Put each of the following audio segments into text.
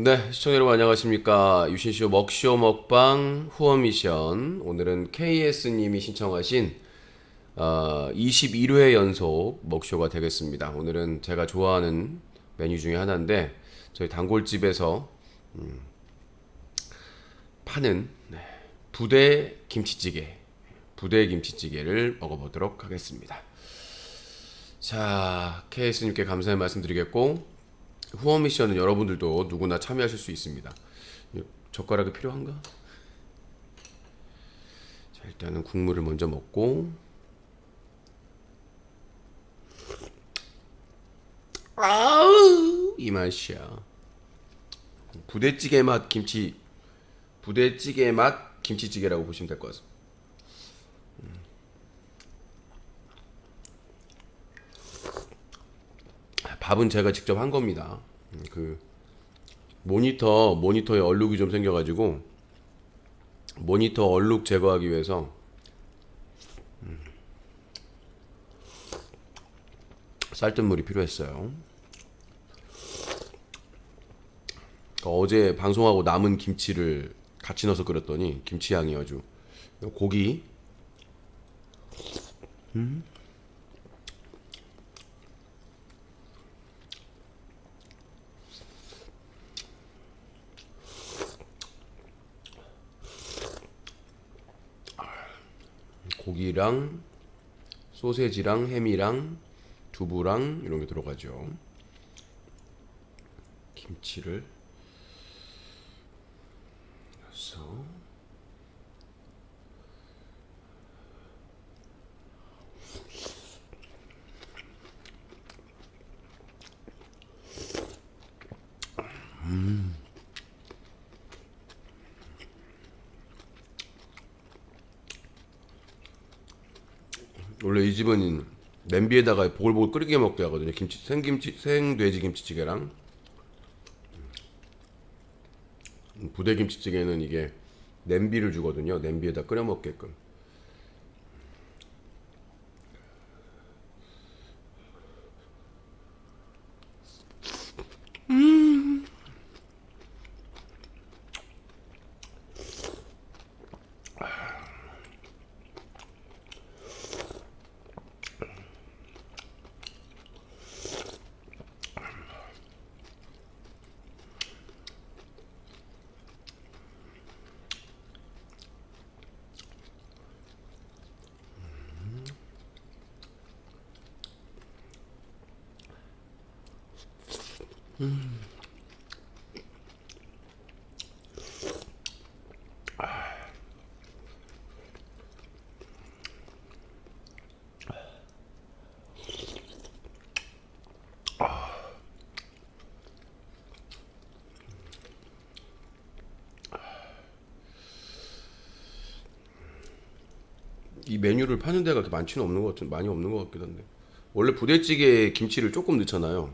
네, 시청자 여러분 안녕하십니까. 유신쇼 먹쇼 먹방 후원 미션. 오늘은 KS님이 신청하신 어, 21회 연속 먹쇼가 되겠습니다. 오늘은 제가 좋아하는 메뉴 중에 하나인데 저희 단골집에서 음, 파는 네, 부대 김치찌개, 부대 김치찌개를 먹어보도록 하겠습니다. 자, KS님께 감사의 말씀드리겠고 후원 미션은 여러분들도 누구나 참여하실 수 있습니다. 이 젓가락이 필요한가? 자, 일단은 국물을 먼저 먹고 아우 이 맛이야. 부대찌개 맛 김치 부대찌개 맛 김치찌개라고 보시면 될 것 같습니다. 밥은 제가 직접 한 겁니다. 음, 그 모니터 모니터에 얼룩이 좀 생겨가지고 모니터 얼룩 제거하기 위해서 음, 쌀뜨물이 필요했어요. 그러니까 어제 방송하고 남은 김치를 같이 넣어서 끓였더니 김치 향이 아주 고기 고기랑 소세지랑 햄이랑 두부랑 이런 게 들어가죠. 김치를 넣어서 원래 이 집은 냄비에다가 보글보글 끓이게 먹게 하거든요. 김치 생김치 생돼지 김치찌개랑 음, 부대 김치찌개는 이게 냄비를 주거든요. 냄비에다 끓여 먹게끔. 이 메뉴를 파는 데가 그렇게 많지는 없는 것 같은 많이 없는 것 같긴 한데 원래 부대찌개에 김치를 조금 넣잖아요.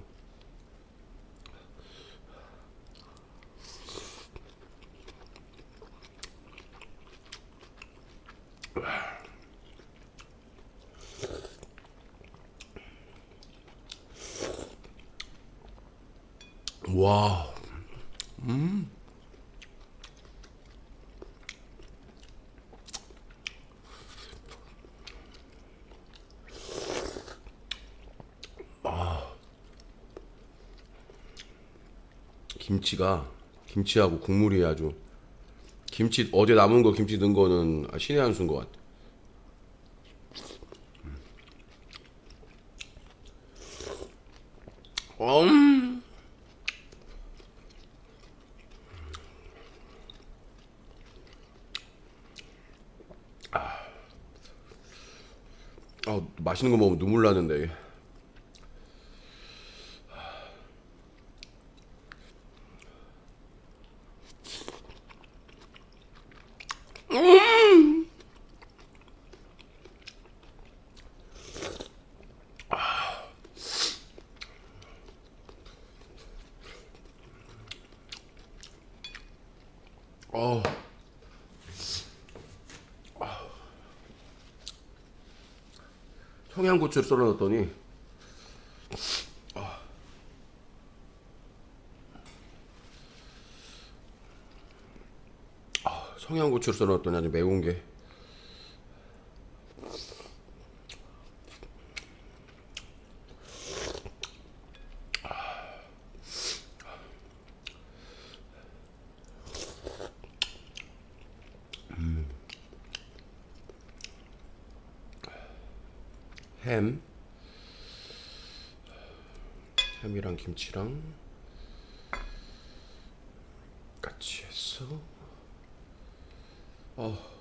와, 김치가 김치하고 국물이 아주 김치 어제 남은 거 김치 넣은 거는 아, 신의 한 수인 것 같아. 음. 아, 맛있는 거 먹으면 눈물 나는데. 어. 청양고추를 썰어넣더니 어. 아. 청양고추를 아, 썰어넣더니 아주 매운 게 햄, 햄이랑 김치랑 같이 해서 어.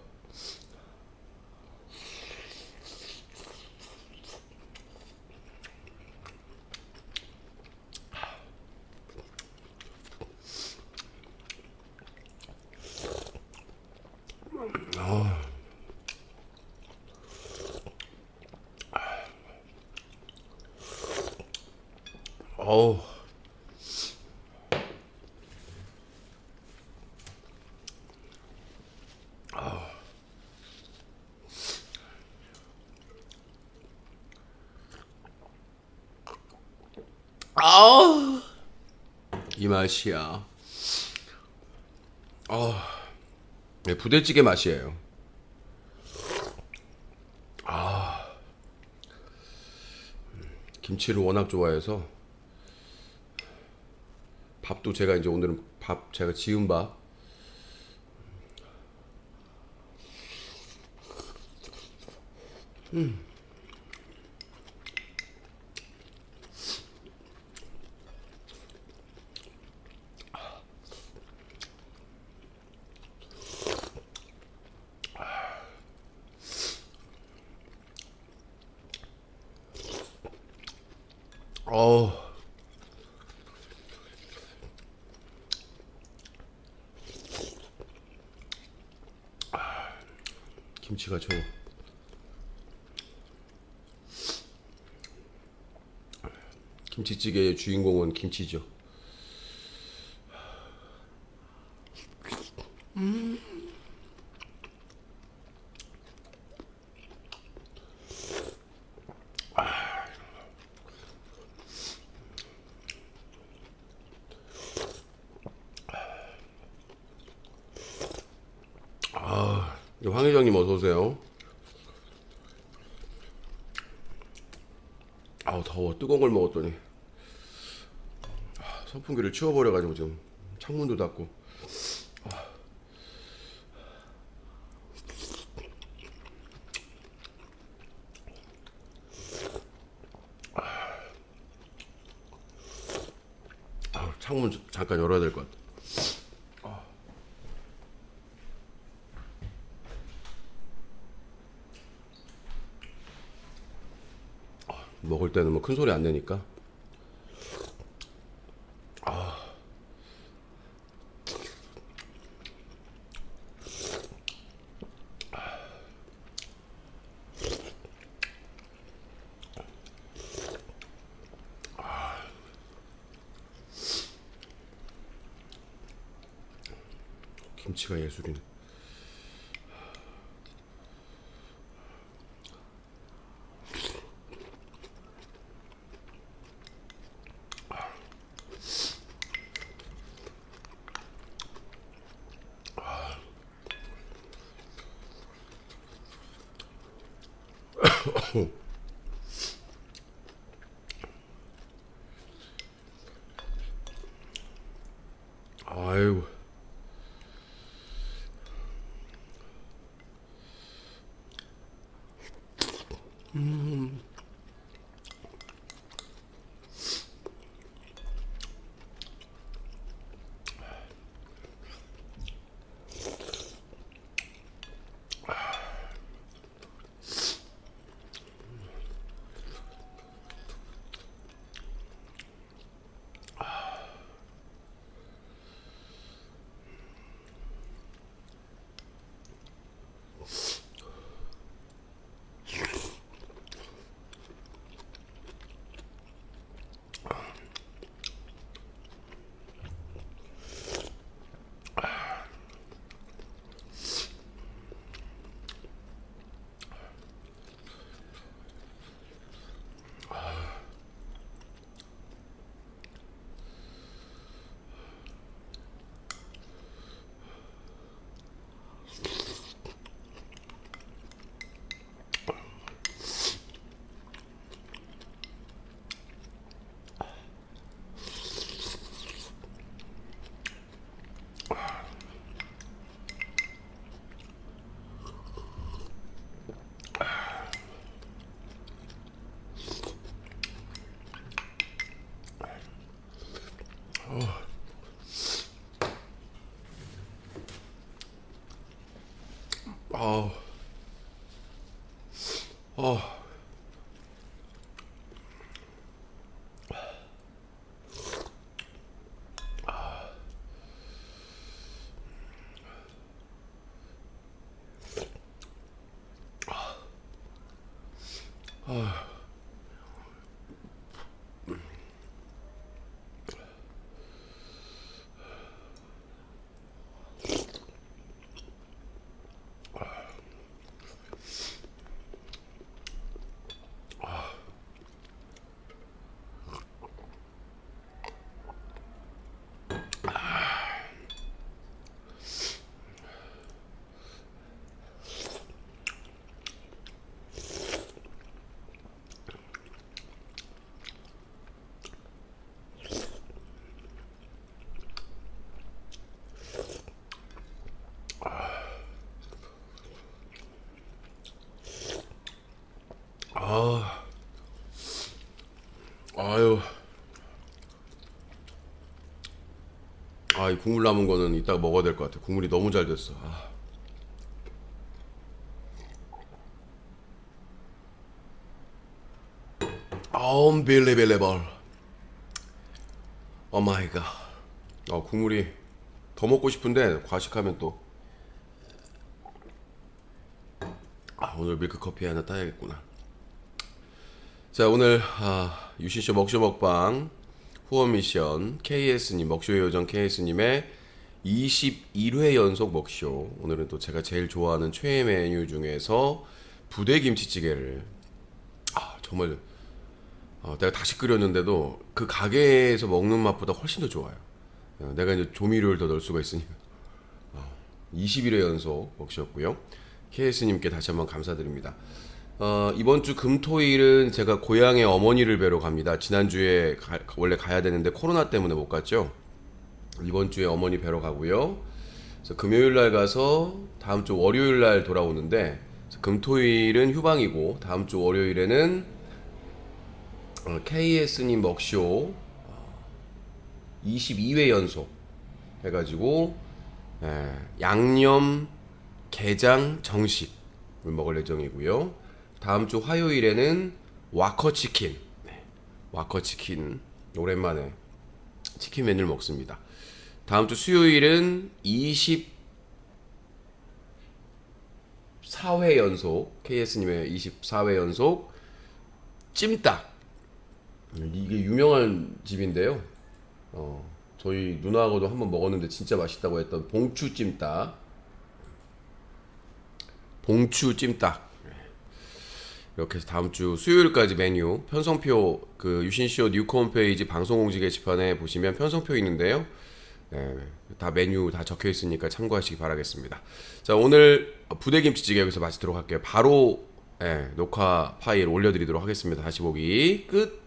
어우. 아우. 이 맛이야. 어. 네, 부대찌개 맛이에요. 아. 김치를 워낙 좋아해서 밥도 제가 이제 오늘은 밥 제가 지은 밥. 어 김치가 저 김치찌개의 주인공은 김치죠. 황 회장님 어서 오세요. 아우 더워 뜨거운 걸 먹었더니 아, 선풍기를 치워버려가지고 지금 창문도 닫고 아, 창문 잠깐 열어야 될 것 같아. 때는 뭐 큰 소리 안 내니까. 김치가 예술이네. 좋고 아유. 음. 어. 어. 아. 아유. 아, 이 국물 남은 거는 이따가 먹어야 될 것 같아. 국물이 너무 잘 됐어. 아. Unbelievable. 오 마이 갓. 어, 국물이 더 먹고 싶은데 과식하면 또 아, 오늘 밀크 커피 하나 따야겠구나. 자 오늘 아, 유신쇼 먹쇼 먹방 후원 미션 KS님 먹쇼의 요정 KS님의 21회 연속 먹쇼 오늘은 또 제가 제일 좋아하는 최애 메뉴 중에서 부대 김치찌개를 아 정말 어, 내가 다시 끓였는데도 그 가게에서 먹는 맛보다 훨씬 더 좋아요. 어, 내가 이제 조미료를 더 넣을 수가 있으니까. 21회 연속 먹셨고요. KS님께 다시 한번 감사드립니다. 어, 이번 주 금토일은 제가 고향의 어머니를 뵈러 갑니다. 지난주에 가- 원래 가야 되는데 코로나 때문에 못 갔죠. 이번 주에 어머니 뵈러 가고요. 금요일 날 가서 다음 주 월요일 날 돌아오는데 금토일은 휴방이고 다음 주 월요일에는 어, KS님 먹쇼 어, 22회 연속 해가지고 예, 양념 게장 정식을 먹을 예정이고요. 다음 주 화요일에는 와커 치킨, 네, 와커 치킨 오랜만에 치킨 메뉴를 먹습니다. 다음 주 수요일은 24회 연속 KS님의 24회 연속 찜닭 이게 유명한 집인데요. 어, 저희 누나하고도 한번 먹었는데 진짜 맛있다고 했던 봉추 찜닭. 봉추 찜닭. 이렇게 해서 다음 주 수요일까지 메뉴 편성표 그 유신쇼 뉴코 홈페이지 방송 공지 게시판에 보시면 편성표 있는데요. 네, 다 메뉴 다 적혀 있으니까 참고하시기 바라겠습니다. 자 오늘 부대김치찌개 여기서 마치도록 할게요. 바로 예, 녹화 파일 올려드리도록 하겠습니다. 다시 보기 끝.